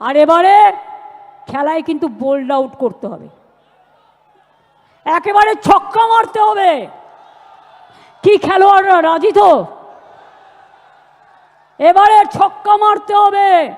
আর এবারে খেলায় কিন্তু বোল্ড আউট করতে হবে। একেবারে ছক্কা মারতে হবে। কি খেলোয়াড়রা, রাজি তো? এবারে ছক্কা মারতে হবে।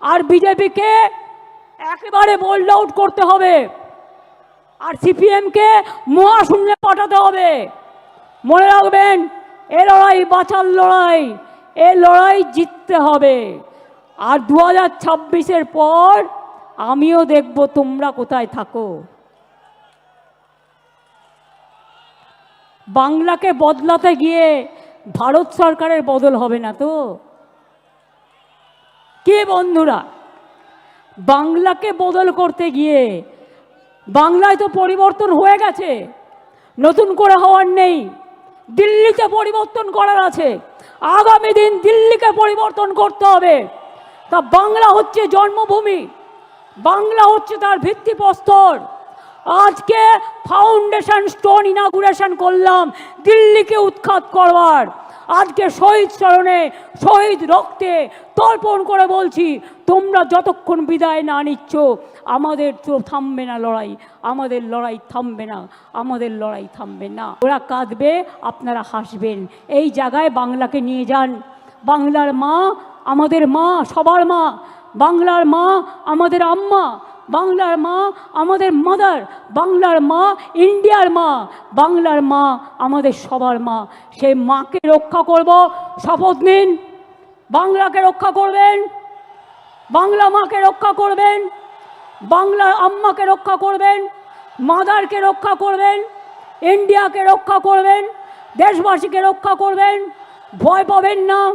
আর বিজেপিকে একেবারে বোল্ড আউট করতে হবে। আর সিপিএমকে মহাশূন্যে পাঠাতে হবে। মনে রাখবেন, এ লড়াই বাঁচার লড়াই, এ লড়াই জিততে হবে। আর দু হাজার ছাব্বিশের পর আমিও দেখব তোমরা কোথায় থাকো। বাংলাকে বদলাতে গিয়ে ভারত সরকারের বদল হবে না তো? কে বন্ধুরা? বাংলাকে বদল করতে গিয়ে বাংলায় তো পরিবর্তন হয়ে গেছে, নতুন করে হওয়ার নেই, দিল্লিতে পরিবর্তন করার আছে, আগামী দিন দিল্লিকে পরিবর্তন করতে হবে। তা বাংলা হচ্ছে জন্মভূমি। বাংলা হচ্ছে তার ভিত্তিপ্রস্তর আজকে ফাউন্ডেশন স্টোন ইনাগুরেশন করলাম দিল্লিকে উৎখাত করবার। আজকে শহীদ স্মরণে, শহীদ রক্তে তর্পণ করে বলছি, তোমরা যতক্ষণ বিদায় না নিচ্ছ, আমাদের তো থামবে না লড়াই, আমাদের লড়াই থামবে না, আমাদের লড়াই থামবে না। ওরা কাঁদবে, আপনারা হাসবেন। এই জায়গায় বাংলাকে নিয়ে যান। বাংলার মা আমাদের মা, সবার মা, বাংলার মা আমাদের আম্মা, বাংলার মা আমাদের মাদার, বাংলার মা ইন্ডিয়ার মা, বাংলার মা আমাদের সবার মা। সেই মাকে রক্ষা করব, শপথ নিন। বাংলাকে রক্ষা করবেন। বাংলা মাকে রক্ষা করবেন। বাংলার আম্মাকে রক্ষা করবেন। মাদারকে রক্ষা করবেন। ইন্ডিয়াকে রক্ষা করবেন। দেশবাসীকে রক্ষা করবেন। ভয় পাবেন না।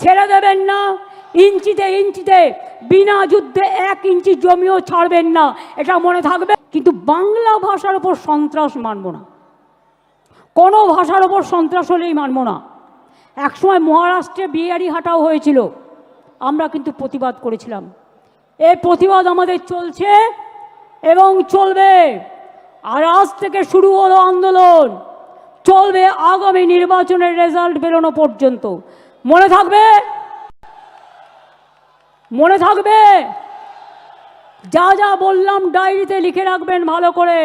ছেড়ে দেবেন না। ইঞ্চিতে ইঞ্চিতে, বিনা যুদ্ধে এক ইঞ্চি জমিও ছাড়বেন না। এটা মনে থাকবে। কিন্তু বাংলা ভাষার ওপর সন্ত্রাস মানব না। কোনো ভাষার ওপর সন্ত্রাস হলেই মানব না। একসময় মহারাষ্ট্রে বিয়ারি হাঁটাও হয়েছিল। আমরা কিন্তু প্রতিবাদ করেছিলাম। এই প্রতিবাদ আমাদের চলছে এবং চলবে। আর আজ থেকে শুরু হলো আন্দোলন। চলবে আগামী নির্বাচনের রেজাল্ট বেরোনো পর্যন্ত। মনে থাকবে? মনে থাকবে? যা যা বললাম ডায়েরিতে লিখে রাখবেন ভালো করে।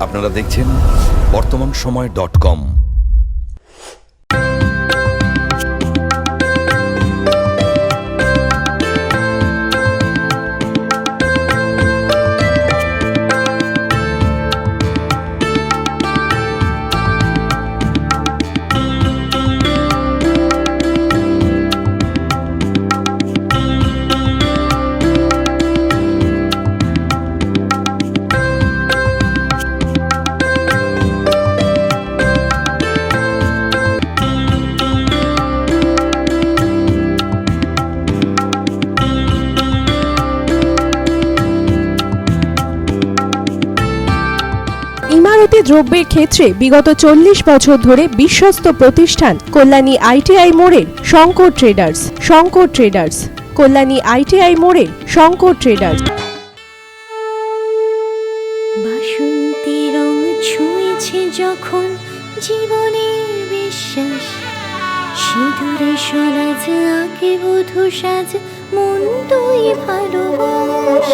আপনারা দেখছেন বর্তমান সময় ডট কম। ইমারতি দ্রব্যের ক্ষেত্রে বিগত চল্লিশ বছর ধরে বিশ্বস্ত প্রতিষ্ঠান কল্যাণী আইটিআই মোড়ের Shankar traders Shankar traders, Kalyani ITI মোড়ের শঙ্কর ট্রেডার্স। যখন জীবনের বিশ্বাস। সিঁদুরে সরাজ আঁকে বধু সাজ, মন তুই ভালোবাস।